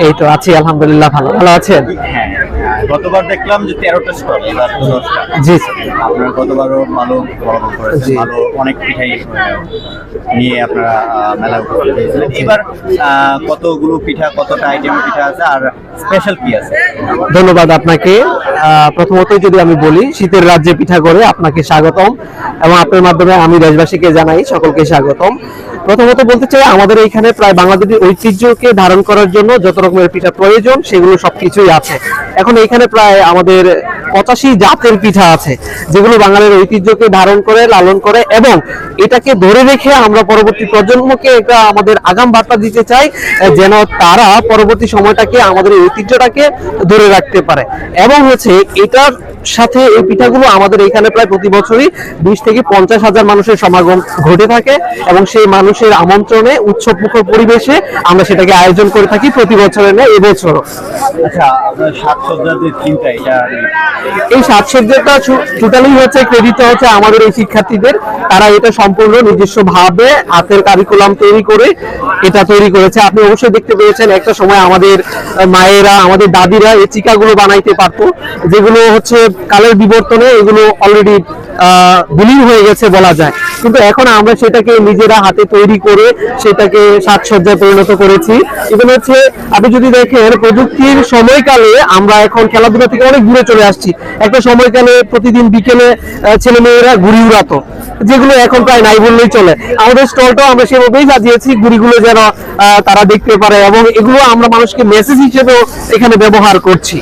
এই তো আছি আলহামদুলিল্লাহ ভালো। ভালো আছেন? গতবার দেখলাম যে তেরোটা স্টল এবার জি আপনারা গতবারও ভালো করেছেন ভালো অনেক পিঠাই আহ, নিয়ে আপনারা মেলা উপস্থিত এবার কতগুলো পিঠা কতটা পিঠা আছে আর স্পেশাল কি আছে? ধন্যবাদ আপনাকে। প্রথমত যদি আমি বলি শীতের রাজ্যে পিঠা করে আপনাকে স্বাগতম এবং আপনার মাধ্যমে আমি দেশবাসীকে জানাই সকলকে স্বাগতম। প্রথমত বলতে চাই, আমাদের এইখানে প্রায় বাংলাদেশের ঐতিহ্যকে ধারণ করার জন্য যত রকমের পিঠা প্রয়োজন, সেগুলো সবকিছুই আছে। এখন এইখানে প্রায় আমাদের পঁচাশি জাতের পিঠা আছে, যেগুলো বাঙালির ঐতিহ্যকে ধারণ করে, লালন করে এবং এটাকে ধরে রেখে আমরা পরবর্তী প্রজন্মকে এটা আমাদের আগাম বার্তা দিতে চাই, যেন তারা পরবর্তী সময়টাকে, আমাদের ঐতিহ্যটাকে ধরে রাখতে পারে। এবং হচ্ছে এটার সাথে এই পিঠাগুলো আমাদের এখানে প্রায় প্রতি বছরই বিশ থেকে পঞ্চাশ হাজার মানুষের সমাগম ঘটে থাকে এবং সেই মানুষের আমন্ত্রণে উৎসব মুখর পরিবেশে আমরা সেটাকে আয়োজন করে থাকি প্রতি বছরের ন্যায় এবছরও। আচ্ছা এই সাজসজ্জাটা টোটালি হচ্ছে ক্রেডিট হচ্ছে আমাদের এই শিক্ষার্থীদের। তারা এটা সম্পূর্ণ নিজস্ব ভাবে হাতের কারিকুলাম তৈরি করে এটা তৈরি করেছে। আপনি অবশ্যই দেখতে পেয়েছেন একটা সময় আমাদের মায়েরা আমাদের দাদিরা এই চিকাগুলো বানাইতে পারতো যেগুলো হচ্ছে কালের বিবর্তনে এগুলো অলরেডি বিলীন হয়ে গেছে বলা যায়। কিন্তু এখন আমরা সেটাকে নিজেরা হাতে তৈরি করে সেটাকে সাজসজ্জায় পরিণত করেছি। এবং হচ্ছে, আপনি যদি দেখেন, প্রযুক্তির সময়কালে আমরা এখন খেলাধুলা থেকে অনেক দূরে চলে আসছি। একটা সময়কালে প্রতিদিন বিকেলে ছেলে মেয়েরা ঘুড়ি উড়াতো, যেগুলো এখন প্রায় নাই বললেই চলে। আমাদের স্টলটাও আমরা সেভাবেই সাজিয়েছি, ঘুড়িগুলো যেন তারা দেখতে পারে এবং এগুলো আমরা মানুষকে মেসেজ হিসেবেও এখানে ব্যবহার করছি।